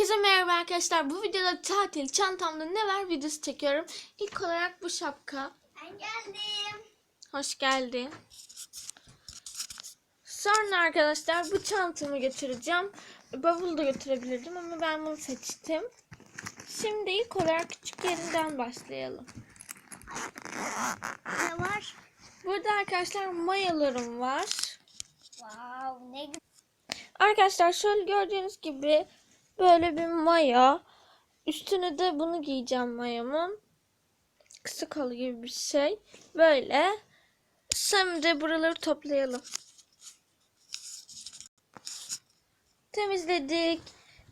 Herkese merhaba arkadaşlar. Bu videoda tatil çantamda ne var videosu çekiyorum. İlk olarak bu şapka. Ben geldim. Hoş geldin. Sonra arkadaşlar bu çantamı götüreceğim. Bavul da götürebilirdim ama ben bunu seçtim. Şimdi ilk olarak küçük yerinden başlayalım. Ne var? Burada arkadaşlar mayalarım var. Wow, ne. Arkadaşlar şöyle gördüğünüz gibi böyle bir maya. Üstüne de bunu giyeceğim mayamın. Kısa kolu gibi bir şey. Böyle. Şimdi buraları toplayalım. Temizledik.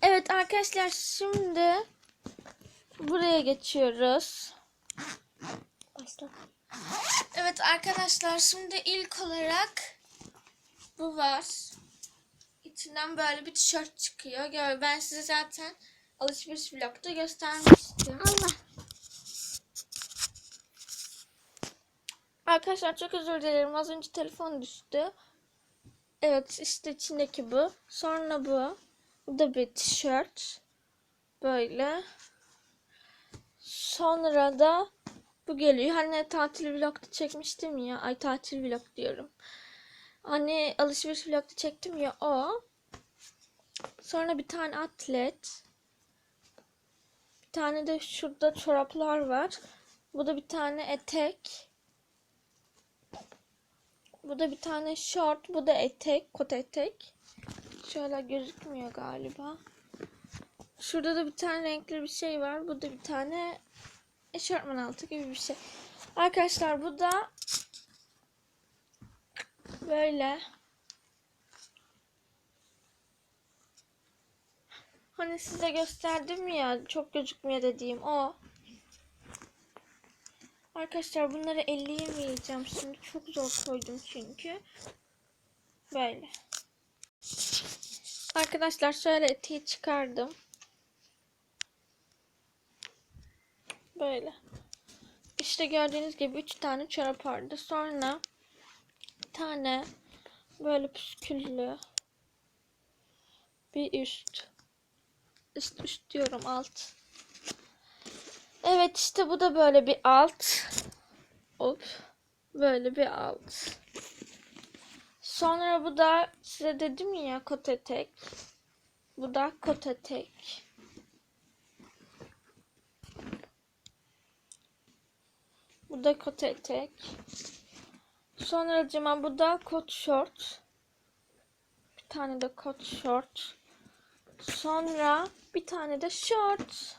Evet arkadaşlar şimdi buraya geçiyoruz. Başla. Evet arkadaşlar şimdi ilk olarak bu var. İçinden böyle bir tişört çıkıyor. Gör ben size zaten alışveriş vlogda göstermiştim. Allah. Arkadaşlar çok özür dilerim. Az önce telefon düştü. Evet işte içindeki bu. Sonra bu. Bu da bir tişört. Böyle. Sonra da bu geliyor. Hani tatil vlogda çekmiştim ya. Ay tatil vlog diyorum. Hani alışveriş vlogda çektim ya o. Sonra bir tane atlet. Bir tane de şurada çoraplar var. Bu da bir tane etek. Bu da bir tane short. Bu da etek. Kot etek. Şöyle gözükmüyor galiba. Şurada da bir tane renkli bir şey var. Bu da bir tane eşortman altı gibi bir şey. Arkadaşlar bu da böyle. Hani size gösterdim ya çok gözükmüyor dediğim o. Arkadaşlar bunları elleyemeyeceğim şimdi. Çok zor koydum çünkü. Böyle. Arkadaşlar şöyle eteği çıkardım. Böyle. İşte gördüğünüz gibi 3 tane çorap vardı. Sonra tane böyle püsküllü bir üst. Üst üst diyorum alt. Evet işte bu da böyle bir alt. Hop. Böyle bir alt. Sonra bu da size dedim ya kot etek. Bu da kot etek. Bu da kot etek. Sonra cima bu da kot şort. Bir tane de kot şort. Sonra bir tane de şort.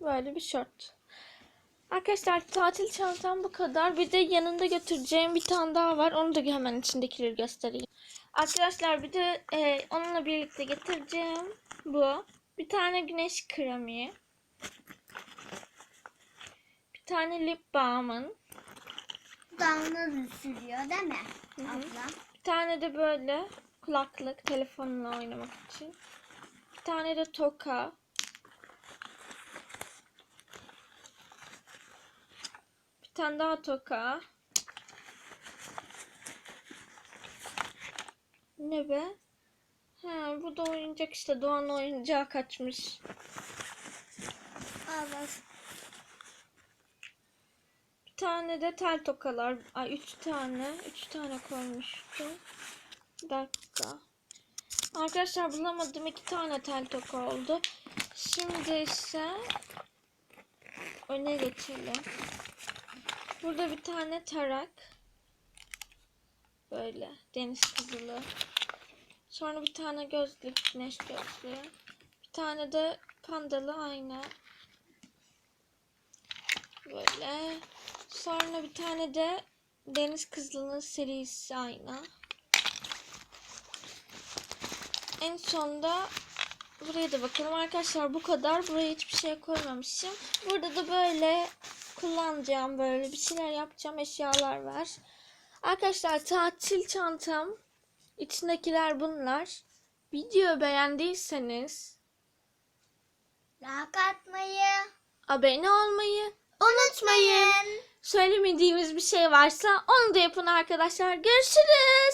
Böyle bir şort. Arkadaşlar tatil çantam bu kadar. Bir de yanında götüreceğim bir tane daha var. Onu da hemen içindekileri göstereyim. Arkadaşlar bir de e, onunla birlikte getireceğim bu. Bir tane güneş kremi. Bir tane lip balm'ın. Da sürüyor değil mi? Abla. Bir tane de böyle kulaklık telefonla oynamak için. Bir tane de toka. Bir tane daha toka. Ne be? Ha, bu da oyuncak işte. Doğan oyuncağı kaçmış. Allah. Tane de tel tokalar. Ay üç tane. Üç tane koymuştum. Bir dakika. Arkadaşlar bulamadım. iki tane tel toka oldu. Şimdi ise öne geçelim. Burada bir tane tarak. Böyle deniz kızılı. Sonra bir tane gözlük, güneş gözlüğü. Bir tane de pandalı ayna. Böyle. Sonra bir tane de deniz kızılının serisi ayna. En sonda buraya da bakalım arkadaşlar bu kadar. Buraya hiçbir şey koymamışım. Burada da böyle kullanacağım böyle bir şeyler yapacağım eşyalar var. Arkadaşlar tatil çantam içindekiler bunlar. Video beğendiyseniz Like atmayı abone olmayı unutmayın. Söylemediğimiz bir şey varsa onu da yapın arkadaşlar. Görüşürüz.